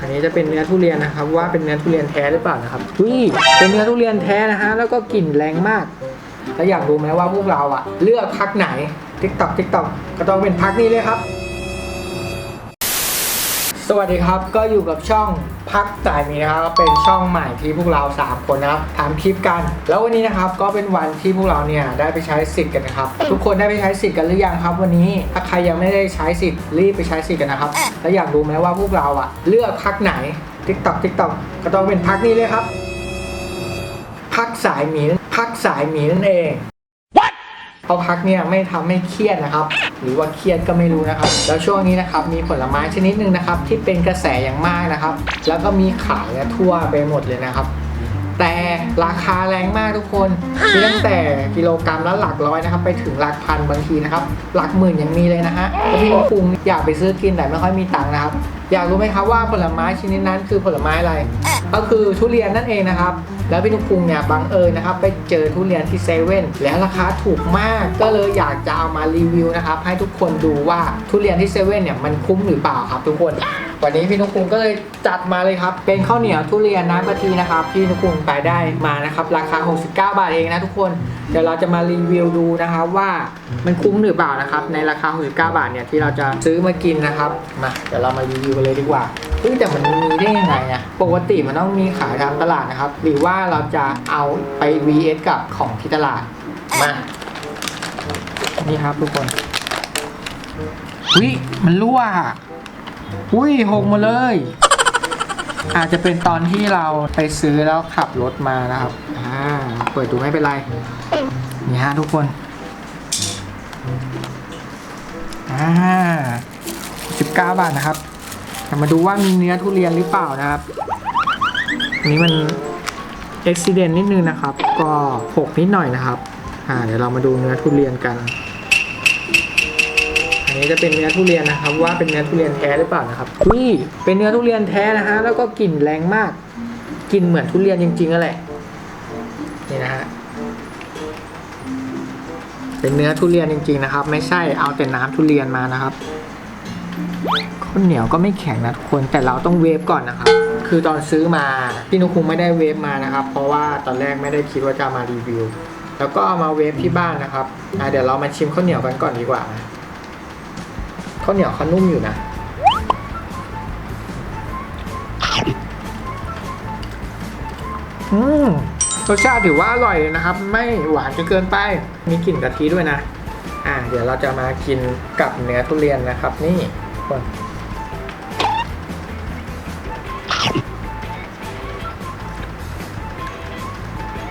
อันนี้จะเป็นเนื้อทุเรียนนะครับ ว่าเป็นเนื้อทุเรียนแท้หรือเปล่านะครับอุ้ยเป็นเนื้อทุเรียนแท้นะฮะแล้วก็กลิ่นแรงมากแล้วอยากรู้ไหมว่าพวกเราอะเลือกพักไหน TikTok TikTok ก็ต้องเป็นพักนี้เลยครับ สวัสดีครับก็อยู่กับช่อง พักสายหมีนะครับเป็นช่องใหม่ที่พวกเรา 3 คนนะครับทำคลิปกัน แล้ววันนี้นะครับก็เป็นวันที่พวกเราเนี่ยได้ไปใช้สิทธิ์กันนะครับ ทุกคนได้ไปใช้สิทธิ์กันหรือยังครับ วันนี้ถ้าใครยังไม่ได้ใช้สิทธิ์รีบไปใช้สิทธิ์กันนะครับแล้วอยากรู้ไหมว่าพวกเราอะเลือกพักไหน TikTok TikTok ก็ต้องเป็นพักนี้เลยครับพักสายหมีพักสายหมีนั่นเองเพราะพักเนี่ยไม่ทำให้เครียดนะครับ หรือว่าเครียดก็ไม่รู้นะครับ แล้วช่วงนี้นะครับมีผลไม้ชนิดหนึ่งนะครับ ที่เป็นกระแสอย่างมากนะครับ แล้วก็มีขายทั่วไปหมดเลยนะครับ แต่ราคาแรงมากทุกคนมีตั้งแต่กิโลกรัมละหลักร้อยนะครับ ไปถึงหลักพันบางทีนะครับ หลักหมื่นยังมีเลยนะฮะแล้วพี่นุคุงอยากไปซื้อกินแต่ไม่ค่อยมีตังค์นะครับ อยากรู้ไหมครับว่าผลไม้ชนิดนั้นคือผลไม้อะไร ก็คือทุเรียนนั่นเองนะครับ แล้วพี่นุกุงเนี่ยบังเอิญนะครับไปเจอทุเรียนที่เซเว่นแล้วราคาถูกมาก ก็เลยอยากจะเอามารีวิวนะครับให้ทุกคนดูว่าทุเรียนที่เซเว่นเนี่ยมันคุ้มหรือเปล่าครับทุกคน วันนี้พี่นุคุงก็เลยจัดมาเลยครับ เป็นข้าวเหนียวทุเรียนน้ำกะทินะครับที่นุคุงไปได้มานะครับราคา 69 บาทเองนะทุกคนเดี๋ยวเราจะมารีวิวดูนะครับว่ามันคุ้มหรือเปล่านะครับ ในราคา69บาทเนี่ยที่เราจะซื้อมากินนะครับมาเดี๋ยวเรามารีวิวกันเลยดีกว่าเฮ้ยแต่มันมีได้ยังไงอะปกติมันต้องมีขายตามตลาดนะครับ หรือว่าเราจะเอาไป VS กับของที่ตลาดมานี่ครับทุกคนวิมันรั่วอะอุ้ยหกหมาเลย อาจจะเป็นตอนที่เราไปซื้อแล้วขับรถมานะครับ อ่า เปิดดูไม่เป็นไร นี่ฮะทุกคน อ่า19บเก้าบาทนะครับแต่มาดูว่ามีเนื้อทุเรียนหรือเปล่านะครับ นี้มันอุบิเหตุนิดนึงนะครับ ก็หกนิดหน่อยนะครับ อ่า เดี๋ยวเรามาดูเนื้อทุเรียนกัน นนี้จะเป็นเนื้อทุเรียนนะครับ ว่าเป็นเนื้อทุเรียนแท้หรือเปล่านะครับนี่เป็นเนื้อทุเรียนแท้นะฮะแล้วก็กลิ่นแรงมากกลิ่นเหมือนทุเรียนจริงๆนั่นแหละนี่นะฮะเป็นเนื้อทุเรียนจริง ๆนะครับ ไม่ใช่เอาแต่น้ำทุเรียนมานะครับข้าวเหนียวก็ไม่แข็งนะทุกคนแต่เราต้องเวฟก่อนนะครับ คือตอนซื้อมาพี่นุคุงไม่ได้เวฟมานะครับ เพราะว่าตอนแรกไม่ได้คิดว่าจะมารีวิว แล้วก็เอามาเวฟที่บ้านนะครับเดี๋ยวเรามาชิมข้าวเหนียวกันก่อนดีกว่านะ ข้าวเหนียวเขานุ่มอยู่นะอืมรสชาติถือว่าอร่อยเลยนะครับ ไม่หวานจนเกินไป มีกลิ่นกะทิด้วยนะ อ่า เดี๋ยวเราจะมากินกับเนื้อทุเรียนนะครับ นี่คน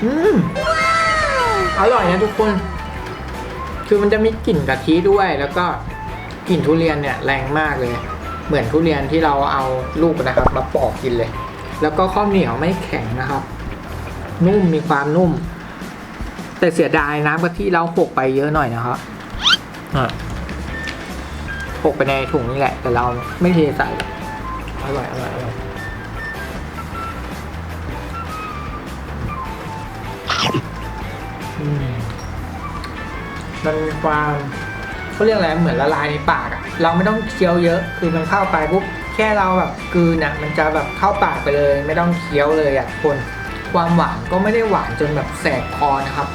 อืมอร่อยนะทุกคน คือมันจะมีกลิ่นกะทิด้วยแล้วก็ กลิ่นทุเรียนเนี่ยแรงมากเลย เหมือนทุเรียนที่เราเอาลูกนะครับ มาปอกกินเลย แล้วก็ข้าวเหนียวไม่แข็งนะครับ นุ่มมีความนุ่ม แต่เสียดายน้ำกะทิเราหกไปเยอะหน่อยนะครับหกไปในถุงนี่แหละ แต่เราไม่เทใส่อร่อยอร่อยอร่อยมันมีความ เขาเรียกอะไรเหมือนละลายในปากอะเราไม่ต้องเคี้ยวเยอะ คือมันเข้าไปปุ๊บแค่เราแบบกืนอะมันจะแบบเข้าปากไปเลย ไม่ต้องเคี้ยวเลยอะทุกคนความหวานก็ไม่ได้หวานจนแบบแสบคอนะครับ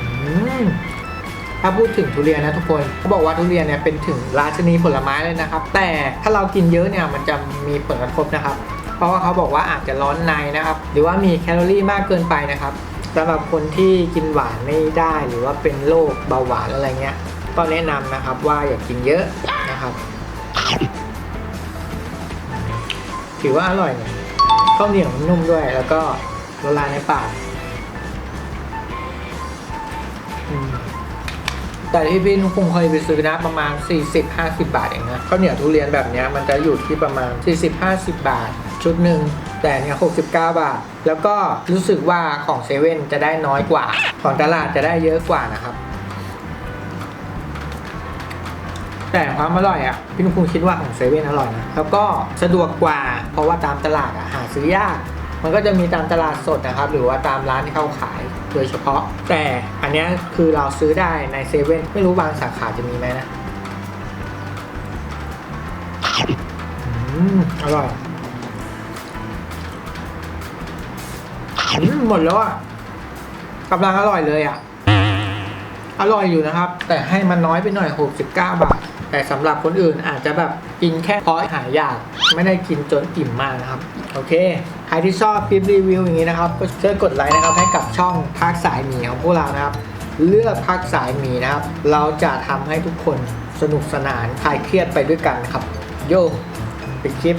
อืมถ้าพูดถึงทุเรียนนะทุกคนเขาบอกว่าทุเรียนเนี่ยเป็นถึงราชนีผลไม้เลยนะครับ แต่ถ้าเรากินเยอะเนี่ยมันจะมีผลกระทบนะครับ เพราะว่าเขาบอกว่าอาจจะร้อนในนะครับ หรือว่ามีแคลอรี่มากเกินไปนะครับ สำหรับคนที่กินหวานไม่ได้หรือว่าเป็นโรคเบาหวานอะไรเงี้ย ก็แนะนำนะครับว่าอย่ากินเยอะนะครับ ถือว่าอร่อยเนี่ยข้าวเหนียวนุ่มด้วย แล้วก็ละลายในปากแต่ที่พี่นุกคงเคยไปซื้อนะประมาณ 40-50 บาทเองนะข้าวเหนียวทุเรียนแบบเนี้ยมันจะอยู่ที่ประมาณ 40-50 บาท ชุดหนึ่งแต่เนี่ย69 บาท แล้วก็รู้สึกว่าของเซเว่นจะได้น้อยกว่า ของตลาดจะได้เยอะกว่านะครับ แต่ความอร่อยอะพี่นุคุงคิดว่าของเซเว่นอร่อยนะแล้วก็สะดวกกว่า เพราะว่าตามตลาดอะหาซื้อยากมันก็จะมีตามตลาดสดนะครับ หรือว่าตามร้านที่เขาขายโดยเฉพาะ แต่อันนี้คือเราซื้อได้ในเซเว่นไม่รู้บางสาขาจะมีไหมนะอืมอร่อย หมดแล้วอะกำลังอร่อยเลยอะ อร่อยอยู่นะครับ แต่ให้มันน้อยไปหน่อย 69 บาท แต่สำหรับคนอื่นอาจจะแบบกินแค่พอหายอยาก ไม่ได้กินจนอิ่มมากนะครับ โอเค ใครที่ชอบคลิปรีวิวอย่างนี้นะครับ ก็ช่วยกดไลค์นะครับให้กับช่องพักสายหมีของพวกเรานะครับ เลือกพักสายหมีนะครับ เราจะทำให้ทุกคนสนุกสนานคลายเครียดไปด้วยกันครับ โยปิดคลิป